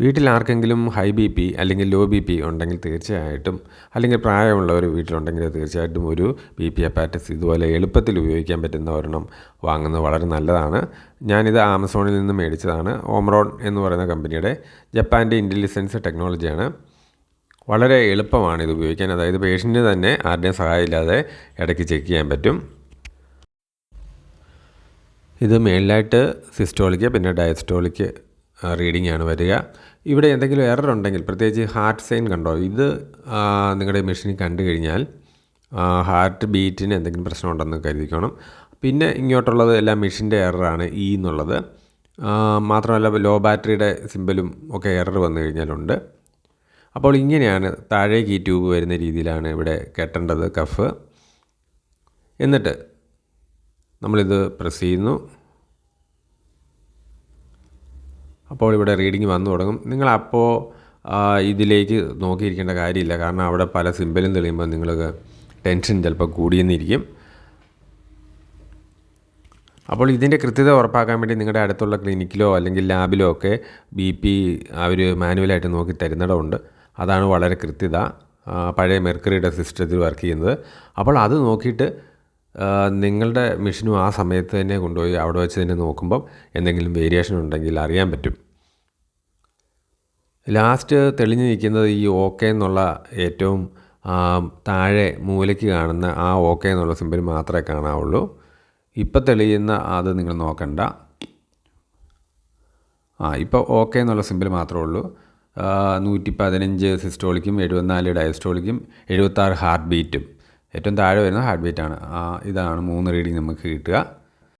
വീട്ടിൽ ആർക്കെങ്കിലും high B P അല്ലെങ്കിൽ ലോ ബി പി ഉണ്ടെങ്കിൽ തീർച്ചയായിട്ടും അല്ലെങ്കിൽ പ്രായമുള്ളവർ വീട്ടിലുണ്ടെങ്കിൽ തീർച്ചയായിട്ടും ഒരു ബി പി അപ്പാറ്റസ് ഇതുപോലെ എളുപ്പത്തിൽ ഉപയോഗിക്കാൻ പറ്റുന്ന ഒരെണ്ണം വാങ്ങുന്നത് വളരെ നല്ലതാണ്. ഞാനിത് ആമസോണിൽ നിന്ന് മേടിച്ചതാണ്. ഓംറോൺ എന്ന് പറയുന്ന കമ്പനിയുടെ ജപ്പാന്റെ ഇന്റലിജൻസ് ടെക്നോളജിയാണ് വളരെ എളുപ്പമാണ് ഇത് ഉപയോഗിക്കാൻ. അതായത് പേഷ്യന്റിന് തന്നെ ആരുടെയും സഹായമില്ലാതെ ഇടയ്ക്ക് ചെക്ക് ചെയ്യാൻ പറ്റും. ഇത് മെയിനായിട്ട് സിസ്റ്റോളിക്ക് പിന്നെ ഡയസ്റ്റോളിക്ക് റീഡിംഗ് ആണ് വരിക. ഇവിടെ എന്തെങ്കിലും എറർ ഉണ്ടെങ്കിൽ പ്രത്യേകിച്ച് ഹാർട്ട് സൈൻ കണ്ടോ? ഇത് നിങ്ങളുടെ മെഷീനിൽ കണ്ടു കഴിഞ്ഞാൽ ഹാർട്ട് ബീറ്റിന് എന്തെങ്കിലും പ്രശ്നമുണ്ടെന്ന് കരുതിക്കണം പിന്നെ ഇങ്ങോട്ടുള്ളത് എല്ലാം മെഷീന്റെ എററാണ് ഈ എന്നുള്ളത്. മാത്രമല്ല ലോ ബാറ്ററിയുടെ സിമ്പലും ഒക്കെ എറർ വന്നു കഴിഞ്ഞാലുണ്ട് അപ്പോൾ ഇങ്ങനെയാണ് താഴേക്ക് ഈ ട്യൂബ് വരുന്ന രീതിയിലാണ് ഇവിടെ കെട്ടേണ്ടത് കഫ് എന്നിട്ട് നമ്മളിത് പ്രസ് ചെയ്യുന്നു. അപ്പോൾ ഇവിടെ റീഡിങ് വന്നു തുടങ്ങും. നിങ്ങളപ്പോൾ ഇതിലേക്ക് നോക്കിയിരിക്കേണ്ട കാര്യമില്ല. കാരണം അവിടെ പല സിമ്പലും തെളിയുമ്പോൾ നിങ്ങൾക്ക് ടെൻഷൻ ചിലപ്പോൾ കൂടിയെന്നിരിക്കും. അപ്പോൾ ഇതിന്റെ കൃത്യത ഉറപ്പാക്കാൻ വേണ്ടി നിങ്ങളുടെ അടുത്തുള്ള ക്ലിനിക്കിലോ അല്ലെങ്കിൽ ലാബിലോ ഒക്കെ ബി പി അവർ മാനുവലായിട്ട് നോക്കി തരുന്നിടമുണ്ട്. അതാണ് വളരെ കൃത്യത. പഴയ മെർക്കറിയുടെ സിസ്റ്റത്തിൽ വർക്ക് ചെയ്യുന്നത്. അപ്പോൾ അത് നോക്കിയിട്ട് നിങ്ങളുടെ മെഷീനും ആ സമയത്ത് തന്നെ കൊണ്ടുപോയി അവിടെ വെച്ച് തന്നെ നോക്കുമ്പം എന്തെങ്കിലും വേരിയേഷൻ ഉണ്ടെങ്കിൽ അറിയാൻ പറ്റും. ലാസ്റ്റ് തെളിഞ്ഞു നിൽക്കുന്നത് ഈ ഓക്കെ എന്നുള്ള ഏറ്റവും താഴെ മൂലയ്ക്ക് കാണുന്ന ആ ഓക്കെ എന്നുള്ള സിമ്പിൾ മാത്രമേ കാണാവുള്ളൂ. ഇപ്പം തെളിയുന്ന അത് നിങ്ങൾ നോക്കണ്ട. ആ ഇപ്പോൾ ഓക്കെ എന്നുള്ള സിമ്പിൾ മാത്രമേ ഉള്ളൂ. നൂറ്റി പതിനഞ്ച് സിസ്റ്റോളിക്കും എഴുപത്തിനാല് ഡയസ്റ്റോളിക്കും എഴുപത്താറ് ഹാർട്ട് ബീറ്റും ഏറ്റവും താഴെ വരുന്ന ഹാർട്ട് ബീറ്റാണ് ഇതാണ് മൂന്ന് റീഡിങ് നമുക്ക് കിട്ടുക.